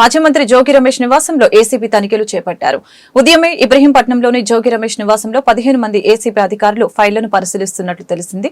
మాజీ మంత్రి జోగి రమేష్ నివాసంలో ఏసీబీ తనిఖీలు చేపట్టారు. ఉదయమే ఇబ్రహీంపట్నంలోని జోగి రమేష్ నివాసంలో పదిహేను మంది ఏసీబీ అధికారులు ఫైళ్ళను పరిశీలిస్తున్నట్లు తెలిసింది.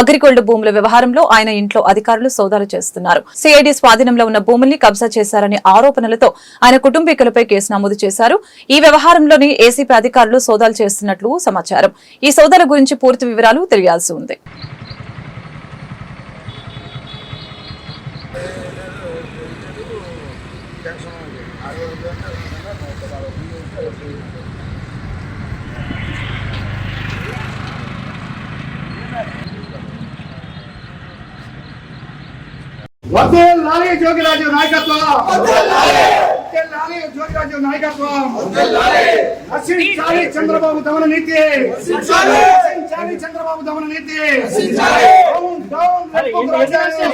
అగ్రిగోల్డ్ భూముల వ్యవహారంలో ఆయన ఇంట్లో అధికారులు సోదాలు చేస్తున్నారు. సిఐడి స్వాధీనంలో ఉన్న భూముల్ని కబ్జా చేశారనే ఆరోపణలతో ఆయన కుటుంబీకులపై కేసు నమోదు చేశారు. ఈ వ్యవహారంలోని ఏసీబీ అధికారులు సోదాలు చేస్తున్నట్లు సమాచారం. ఈ సోదాల గురించి పూర్తి వివరాలు తెలియాల్సి ఉంది. వద్దే లాలి జోగిరాజు నాయకత్వం వద్దే లాలి జోగిరాజు నాయకత్వం నశించాలి చంద్రబాబు దమన నీతి నశించాలి చంద్రబాబు దమన నీతి డౌన్ డౌన్ రెప్పకు రాజ్యాంగం.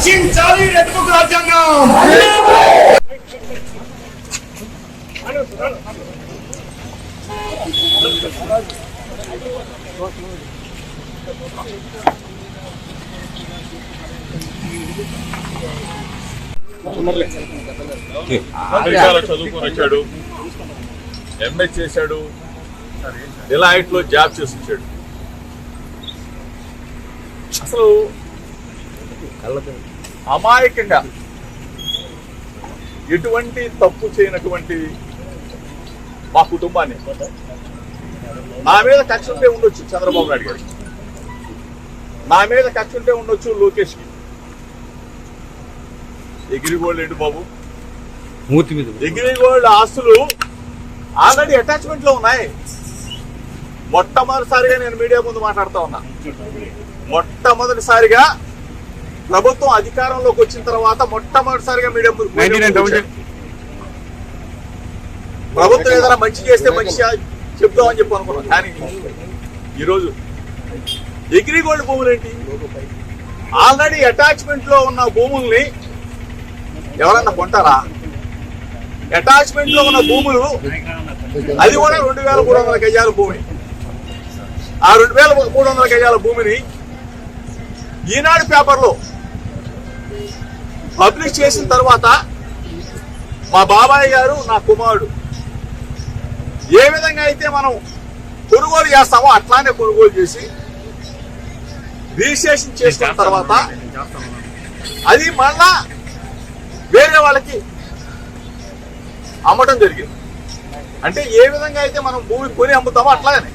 నశించాలి రెప్పకు రాజ్యాంగం. అమెరికాలో చదువుకొని వచ్చాడు. ఎంఏ చేశాడు. డిలాయిట్లో జాబ్ చేసి వచ్చాడు. అసలు అమాయకంగా ఎటువంటి తప్పు చేయనటువంటి మా కుటుంబాన్ని నా మీద కక్ష ఉంటే ఉండొచ్చు చంద్రబాబు నాయుడు గారికి నా మీద కక్ష ఉంటే ఉండొచ్చు లోకేష్కి ఎగిరిగోళ్ళు ఏంటి బాబు. మూర్తి మీద ఎగ్రిగోల్డ్ ఆస్తులు ఆల్రెడీ అటాచ్మెంట్లో ఉన్నాయి. మొట్టమొదటిసారిగా నేను మీడియా ముందు మాట్లాడుతా ఉన్నా. మొట్టమొదటిసారిగా ప్రభుత్వం అధికారంలోకి వచ్చిన తర్వాత మొట్టమొదటిసారిగా మీడియా. ప్రభుత్వం ఏదైనా మంచి చేస్తే మంచి చెప్దామని చెప్పి అనుకున్నాం కానీ ఈరోజు ఎగ్రిగోల్డ్ భూములు ఏంటి? ఆల్రెడీ అటాచ్మెంట్లో ఉన్న భూముల్ని ఎవరన్నా కొంటారా? అటాచ్మెంట్లో ఉన్న భూములు అది కూడా రెండు వేల మూడు వందల గజాల భూమి. ఆ రెండు వేల మూడు వందల గజాల భూమిని ఈనాడు పేపర్లో పబ్లిష్ చేసిన తర్వాత మా బాబాయ్ గారు నా కుమారుడు ఏ విధంగా అయితే మనం కొనుగోలు చేస్తామో అట్లానే కొనుగోలు చేసి రిజిస్ట్రేషన్ చేసిన తర్వాత అది మళ్ళా వేరే వాళ్ళకి అమ్మటం జరిగింది. అంటే ఏ విధంగా అయితే మనం భూమి కొని అమ్ముతామో అట్లాగనే.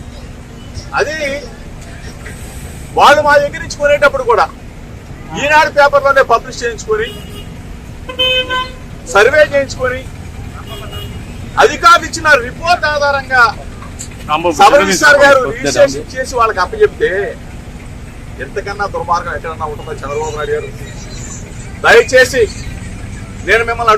అది వాళ్ళు మా దగ్గర నుంచి కొనేటప్పుడు కూడా ఈనాడు పేపర్లోనే పబ్లిష్ చేయించుకొని సర్వే చేయించుకొని అధికారులు ఇచ్చిన రిపోర్ట్ ఆధారంగా సబ్ రిజిస్టార్ గారు రిజిస్ట్రేషన్ చేసి వాళ్ళకి అప్పచెప్తే ఎంతకన్నా దుర్మార్గం ఎక్కడన్నా ఉంటుందో చంద్రబాబు నాయుడు గారు. దయచేసి నేను మిమ్మల్ని